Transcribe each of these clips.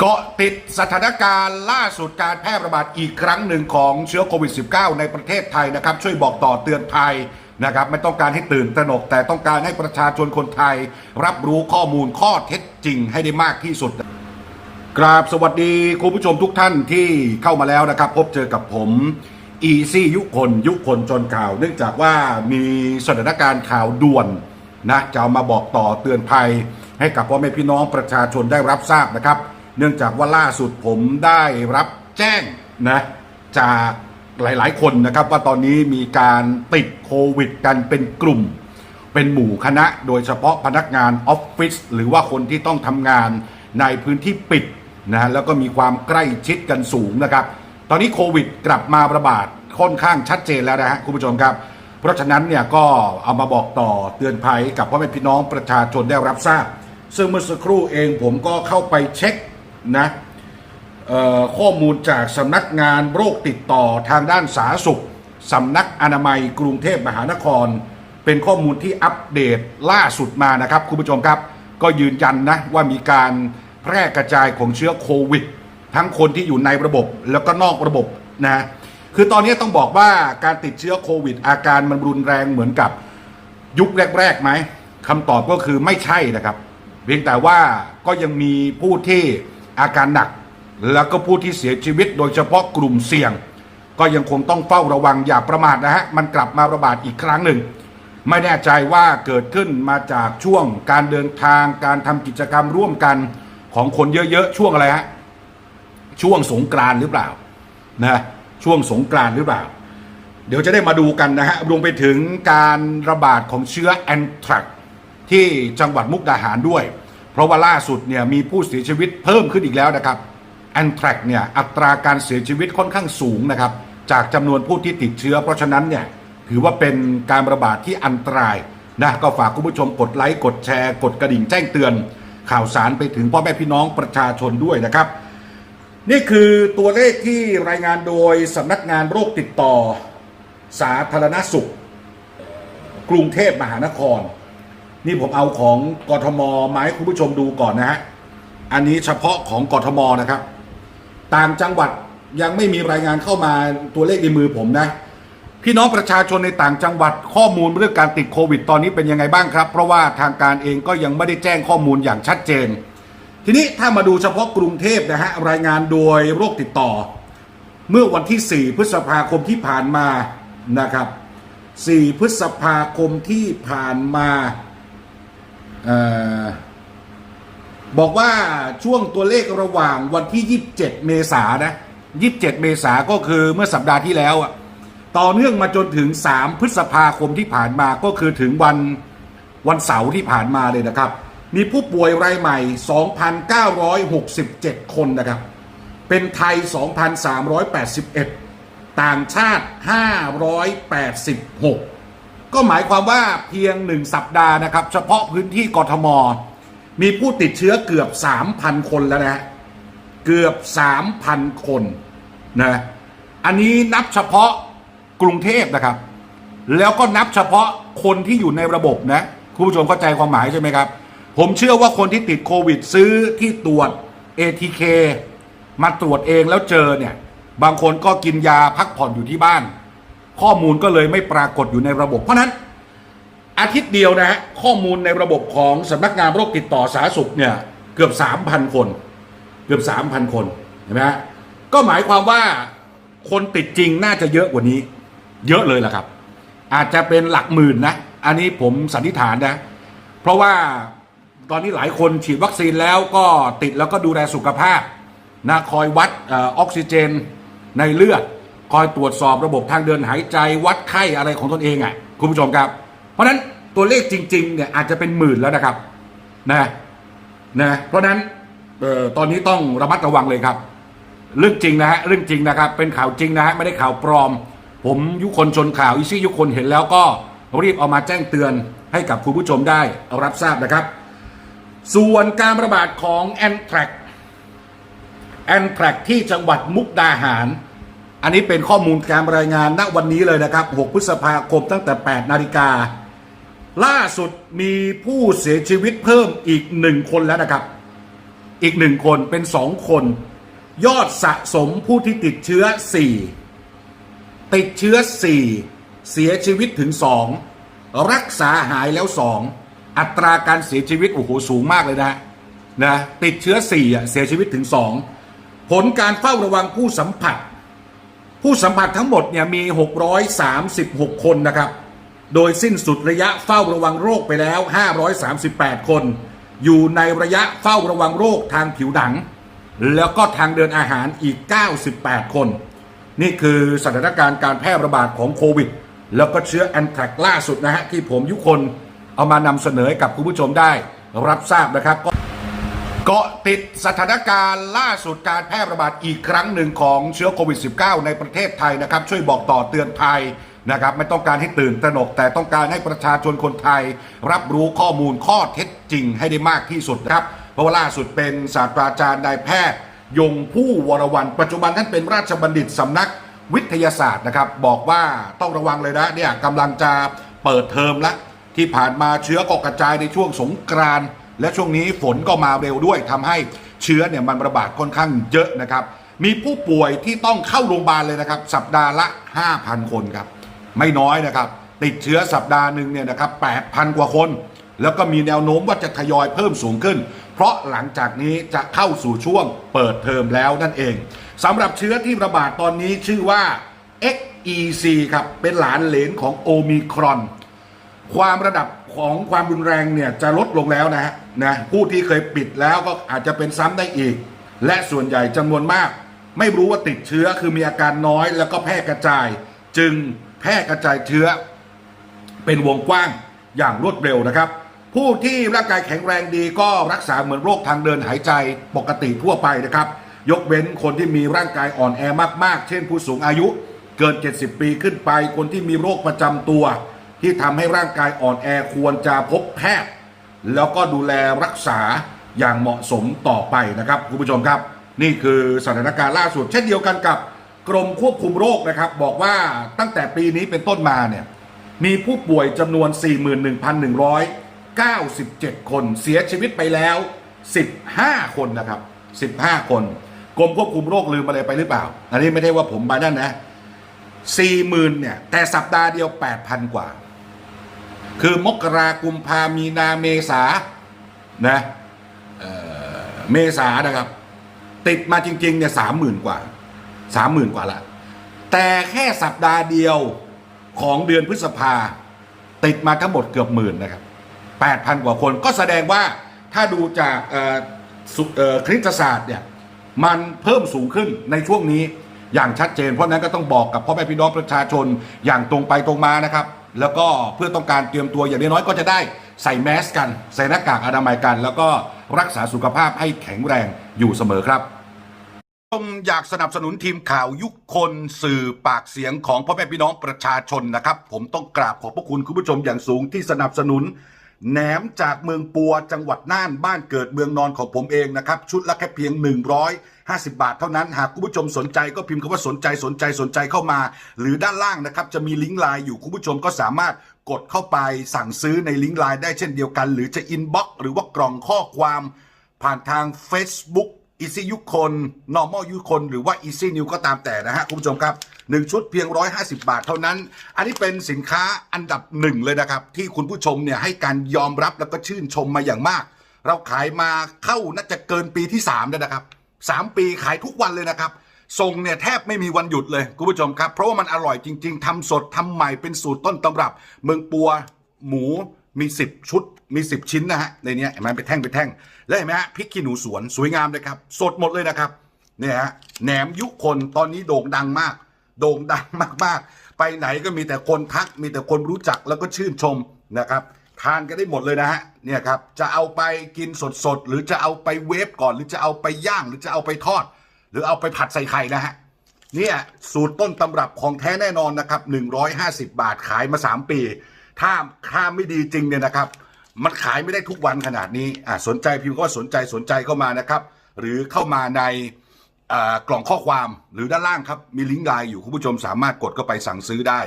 เกาะติดสถานการณ์ล่าสุดการแพร่ระบาดอีกครั้งหนึ่งของเชื้อโควิด -19 ในประเทศไทยนะครับ ช่วยบอกต่อเตือนภัยนะครับไม่ต้องการให้ตื่นตระหนก แต่ต้องการให้ประชาชนคนไทย รับรู้ข้อมูลข้อเท็จจริงให้ได้มากที่สุด กราบสวัสดีคุณผู้ชมทุกท่านที่เข้ามาแล้วนะครับ พบเจอกับผมอีซี่ยุคนยุคนจนข่าว เนื่องจากว่ามีสถานการณ์ข่าวด่วนนะจะามาบอกต่อเตือนภัย ให้กับพ่อแม่พี่น้องประชาชนได้รับทราบนะครับ เนื่องจากว่าล่าสุดผมได้รับแจ้งนะจากหลาย ๆ คนนะครับว่าตอนนี้มีการติดโควิดกันเป็นกลุ่ม เป็นหมู่คณะ โดยเฉพาะพนักงานออฟฟิศหรือว่าคนที่ต้องทำงานในพื้นที่ปิดนะฮะแล้วก็มีความใกล้ชิดกันสูงนะครับ ตอนนี้โควิดกลับมาระบาดค่อนข้างชัดเจนแล้วนะฮะคุณผู้ชมครับ เพราะฉะนั้นเนี่ยก็เอามาบอกต่อเตือนภัยกับพ่อแม่พี่น้องประชาชนได้รับทราบ ซึ่งเมื่อสักครู่เองผมก็เข้าไปเช็ค นะข้อมูลจากสำนักงานโรคติดต่อทางด้านสาธารณสุขสำนักอนามัยกรุงเทพมหานคร เป็นข้อมูลที่อัปเดตล่าสุดมานะครับคุณผู้ชมครับ ก็ยืนยันนะว่ามีการแพร่กระจายของเชื้อโควิด ทั้งคนที่อยู่ในระบบแล้วก็นอกระบบนะคือตอนนี้ต้องบอกว่าการติดเชื้อโควิด อาการมันรุนแรงเหมือนกับยุคแรกๆไหมคำตอบก็คือไม่ใช่นะครับ เพียงแต่ว่าก็ยังมีผู้ที่ อาการหนัก แล้วก็ผู้ที่เสียชีวิตโดยเฉพาะกลุ่มเสี่ยง ก็ยังคงต้องเฝ้าระวังอย่าประมาทนะฮะ มันกลับมาระบาดอีกครั้งหนึ่ง ไม่แน่ใจว่าเกิดขึ้นมาจากช่วงการเดินทางการทำกิจกรรมร่วมกันของคนเยอะๆ ช่วงอะไรฮะ ช่วงสงกรานหรือเปล่านะช่วงสงกรานหรือเปล่า เดี๋ยวจะได้มาดูกันนะฮะรวมไปถึงการระบาดของเชื้อแอนทรักที่จังหวัดมุกดาหารด้วย เพราะว่าล่าสุดเนี่ยมีผู้เสียชีวิตเพิ่มขึ้นอีกแล้วนะครับแอนแทรกเนี่ยอัตราการเสียชีวิตค่อนข้างสูงนะครับจากจำนวนผู้ที่ติดเชื้อ เพราะฉะนั้นเนี่ยถือว่าเป็นการระบาดที่อันตรายนะก็ฝากคุณผู้ชมกดไลค์กดแชร์ กดกระดิ่งแจ้งเตือน ข่าวสารไปถึงพ่อแม่พี่น้องประชาชนด้วยนะครับ นี่คือตัวเลขที่รายงานโดยสำนักงานโรคติดต่อ สาธารณสุข กรุงเทพมหานคร นี่ผมเอาของกทมมาให้คุณผู้ชมดูก่อนนะฮะ อันนี้เฉพาะของกทมนะครับต่างจังหวัดยังไม่มีรายงานเข้ามาตัวเลขในมือผมนะ พี่น้องประชาชนในต่างจังหวัดข้อมูลเรื่องการติดโควิดตอนนี้เป็นยังไงบ้างครับ เพราะว่าทางการเองก็ยังไม่ได้แจ้งข้อมูลอย่างชัดเจน ทีนี้ถ้ามาดูเฉพาะกรุงเทพนะฮะรายงานโดยโรคติดต่อ เมื่อวันที่ 4 พฤษภาคมที่ผ่านมานะครับ 4 พฤษภาคมที่ผ่านมา บอกว่าช่วงตัวเลขระหว่างวันที่ 27 เมษายนนะ 27 เมษายนก็คือเมื่อสัปดาห์ที่แล้วอะต่อเนื่องมาจนถึง 3 พฤษภาคมที่ผ่านมาก็คือถึงวันวันเสาร์ที่ผ่านมาเลยนะครับ มีผู้ป่วยรายใหม่ 2,967 คนนะครับ เป็นไทย 2,381 ต่างชาติ 586 ก็หมายความว่าเพียง 1 สัปดาห์นะครับ เฉพาะพื้นที่กทม มีผู้ติดเชื้อเกือบ 3,000 คนแล้วนะเกือบ 3,000 คนนะอันนี้นับเฉพาะกรุงเทพนะครับ แล้วก็นับเฉพาะคนที่อยู่ในระบบนะคุณผู้ชมเข้าใจความหมายใช่ไหมครับ ผมเชื่อว่าคนที่ติดโควิดซื้อที่ตรวจ ATK มาตรวจเองแล้วเจอเนี่ย บางคนก็กินยาพักผ่อนอยู่ที่บ้าน ข้อมูลก็เลยไม่ปรากฏอยู่ในระบบ เพราะนั้นอาทิตย์เดียวนะฮะข้อมูลในระบบของสำนักงานโรคติดต่อสาธารณสุขเนี่ยเกือบ 3,000 คน เกือบ 3,000 คนเห็นไหมฮะก็หมายความว่าคนติดจริงน่าจะเยอะกว่านี้ เยอะเลยล่ะครับ อาจจะเป็นหลักหมื่นนะ อันนี้ผมสันนิษฐานนะ เพราะว่าตอนนี้หลายคนฉีดวัคซีนแล้วก็ติดแล้วก็ดูแลสุขภาพนะคอยวัดออกซิเจนในเลือด คอยตรวจสอบระบบทางเดินหายใจวัดไข้อะไรของตนเองอะคุณผู้ชมครับ เพราะฉะนั้นตัวเลขจริงๆเนี่ยอาจจะเป็นหมื่นแล้วนะครับนะนะเพราะฉะนั้นออตอนนี้ต้องระมัดระวังเลยครับ เรื่องจริงนะฮะเรื่องจริงนะครับ เป็นข่าวจริงนะฮะไม่ได้ข่าวปลอม ผมยุคนชนข่าวอีซี่ยุคนเห็นแล้วก็รีบเอามาแจ้งเตือนให้กับคุณผู้ชมได้รับทราบนะครับ ส่วนการระบาดของแอนแทรกแอนแทรกที่จังหวัดมุกดาหาร อันนี้เป็นข้อมูลการรายงานณวันนี้เลยนะครับ 6 พฤษภาคมตั้งแต่ 8 นาฬิกา ล่าสุดมีผู้เสียชีวิตเพิ่มอีกหนึ่งคนแล้วนะครับ อีกหนึ่งคนเป็นสองคน ยอดสะสมผู้ที่ติดเชื้อ 4 ติดเชื้อ 4 เสียชีวิตถึง 2 รักษาหายแล้ว 2 อัตราการเสียชีวิต โอ้โห สูงมากเลยนะนะติดเชื้อ4อ่เสียชีวิตถึง 2 ผลการเฝ้าระวังผู้สัมผัส ผู้สัมผัสทั้งหมดเนี่ยมี 636 คนนะครับ โดยสิ้นสุดระยะเฝ้าระวังโรคไปแล้ว 538 คน อยู่ในระยะเฝ้าระวังโรคทางผิวหนัง แล้วก็ทางเดินอาหารอีก 98 คน นี่คือสถานการณ์การแพร่ระบาดของโควิด แล้วก็เชื้อแอนแทรกล่าสุดนะฮะที่ผมยุคนเอามานำเสนอให้กับคุณผู้ชมได้รับทราบนะครับก็ เกาะติดสถานการณ์ล่าสุดการแพร่ระบาดอีกครั้งหนึ่งของเชื้อโควิด -19 ในประเทศไทยนะครับ ช่วยบอกต่อเตือนภัยนะครับ ไม่ต้องการให้ตื่นตระหนก แต่ต้องการให้ประชาชนคนไทย รับรู้ข้อมูลข้อเท็จจริงให้ได้มากที่สุดนะครับ เพราะว่าล่าสุดเป็นศาสตราจารย์นายแพทย์ ยงผู้วรวัน ปัจจุบันท่านเป็นราชบัณฑิตสำนักวิทยาศาสตร์นะครับ บอกว่าต้องระวังเลยนะเนี่ยกำลังจะเปิดเทอมแล้วที่ผ่านมาเชื้อก็กระจายในช่วงสงกรานต์ และช่วงนี้ฝนก็มาเร็วด้วยทำให้เชื้อเนี่ยมันระบาดค่อนข้างเยอะนะครับ มีผู้ป่วยที่ต้องเข้าโรงพยาบาลเลยนะครับ สัปดาห์ละ 5,000 คนครับ ไม่น้อยนะครับ ติดเชื้อสัปดาห์หนึ่งเนี่ยนะครับ8,000 กว่าคน แล้วก็มีแนวโน้มว่าจะทยอยเพิ่มสูงขึ้น เพราะหลังจากนี้จะเข้าสู่ช่วงเปิดเทอมแล้วนั่นเองสำหรับเชื้อที่ระบาดตอนนี้ชื่อว่า XEC ครับเป็นหลานเหลนของโอมิครอน ความระดับ ของความรุนแรงเนี่ยจะลดลงแล้วนะฮะนะผู้ที่เคยปิดแล้วก็อาจจะเป็นซ้ำได้อีก และส่วนใหญ่จำนวนมาก ไม่รู้ว่าติดเชื้อคือมีอาการน้อยแล้วก็แพร่กระจาย จึงแพร่กระจายเชื้อ เป็นวงกว้างอย่างรวดเร็วนะครับ ผู้ที่ร่างกายแข็งแรงดีก็รักษาเหมือนโรคทางเดินหายใจปกติทั่วไปนะครับ ยกเว้นคนที่มีร่างกายอ่อนแอมากๆ เช่นผู้สูงอายุเกิน 70 ปีขึ้นไป คนที่มีโรคประจำตัว ที่ทำให้ร่างกายอ่อนแอควรจะพบแพทย์ แล้วก็ดูแลรักษาอย่างเหมาะสมต่อไปนะครับคุณผู้ชมครับ นี่คือสถานการณ์ล่าสุด เช่นเดียวกันกับกรมควบคุมโรคนะครับ บอกว่าตั้งแต่ปีนี้เป็นต้นมาเนี่ยมีผู้ป่วยจำนวน 41,197 คนเสียชีวิตไปแล้ว 15 คนนะครับ 15 คนกรมควบคุมโรคลืมอะไรไปหรือเปล่า อันนี้ไม่ได้ว่าผมไปนั่นนะ 40,000เนี่ยแต่สัปดาห์เดียว 8,000 กว่า คือมกรากุมภามีนาเมษานะเเมษานะครับ ติดมาจริงๆเนี่ยสามหมื่นกว่าสามหมื่นกว่าละแต่แค่สัปดาห์เดียวของเดือนพฤษภา ติดมาทั้งหมดเกือบหมื่นนะครับแปดพันกว่าคนก็แสดงว่าถ้าดูจากเอ่อสุเอ่อคณิตศาสตร์เนี่ยมันเพิ่มสูงขึ้นในช่วงนี้อย่างชัดเจน เพราะนั้นก็ต้องบอกกับพ่อแม่พี่น้องประชาชนอย่างตรงไปตรงมานะครับ แล้วก็เพื่อต้องการเตรียมตัวอย่างน้อยก็จะได้ใส่แมสกัน ใส่หน้ากากอนามัยกัน แล้วก็รักษาสุขภาพให้แข็งแรงอยู่เสมอครับผมอยากสนับสนุนทีมข่าวยุคคนสื่อปากเสียงของพ่อแม่พี่น้องประชาชนนะครับ ผมต้องกราบขอบพระคุณคุณผู้ชมอย่างสูงที่สนับสนุนแหนมจากเมืองปัวจังหวัดน่านบ้านเกิดเมืองนอนของผมเองนะครับ ชุดละแค่เพียง 50 บาทเท่านั้น หากคุณผู้ชมสนใจก็พิมพ์คำว่าสนใจสนใจสนใจเข้ามา หรือด้านล่างนะครับจะมีลิงก์ไลน์อยู่คุณผู้ชมก็สามารถกดเข้าไปสั่งซื้อในลิงก์ไลน์ได้เช่นเดียวกัน หรือจะอินบ็อกหรือว่ากล่องข้อความ ผ่านทาง Facebook อีซี่ยุคคน normal ยุคคน หรือว่า easy new ก็ตามแต่นะฮะ คุณผู้ชมครับหนึ่งชุดเพียง 150 บาทเท่านั้น อันนี้เป็นสินค้าอันดับหนึ่งเลยนะครับ ที่คุณผู้ชมเนี่ยให้การยอมรับแล้วก็ชื่นชมมาอย่างมาก เราขายมาเข้าน่าจะเกินปีที่ 3 แล้วนะครับ 3 ปีขายทุกวันเลยนะครับส่งเนี่ยแทบไม่มีวันหยุดเลยคุณผู้ชมครับ เพราะว่ามันอร่อยจริง ๆทำสดทำใหม่เป็นสูตรต้นตำรับ เมืองปัวหมูมี 10 ชุดมี 10 ชิ้นนะฮะในนี้เห็นไหมเป็นแท่งเป็นแท่งแล้วเห็นไหมฮะพริกขี้หนูสวนสวยงามเลยครับ สดหมดเลยนะครับเนี่ยฮะแหนมยุคนตอนนี้โด่งดังมาก โด่งดังมากๆ ไปไหนก็มีแต่คนทักมีแต่คนรู้จักแล้วก็ชื่นชมนะครับ ทานกันได้หมดเลยนะฮะเนี่ยครับจะเอาไปกินสดๆหรือจะเอาไปเวฟก่อน หรือจะเอาไปย่างหรือจะเอาไปทอด หรือเอาไปผัดใส่ไข่นะฮะเนี่ยสูตรต้นตำรับของแท้แน่นอนนะครับ 150 บาทขายมา 3 ปี ถ้าถ้าไม่ดีจริงเนี่ยนะครับ มันขายไม่ได้ทุกวันขนาดนี้อ่าสนใจพิมพ์ก็สนใจสนใจเข้ามานะครับ หรือเข้ามาในกล่องข้อความหรือด้านล่างครับ มีลิงก์ไลน์อยู่คุณผู้ชมสามารถกดเข้าไปสั่งซื้อได้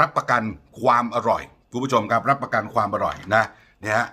รับประกันความอร่อย คุณผู้ชมครับรับประกันความอร่อยนะเนี่ยฮะ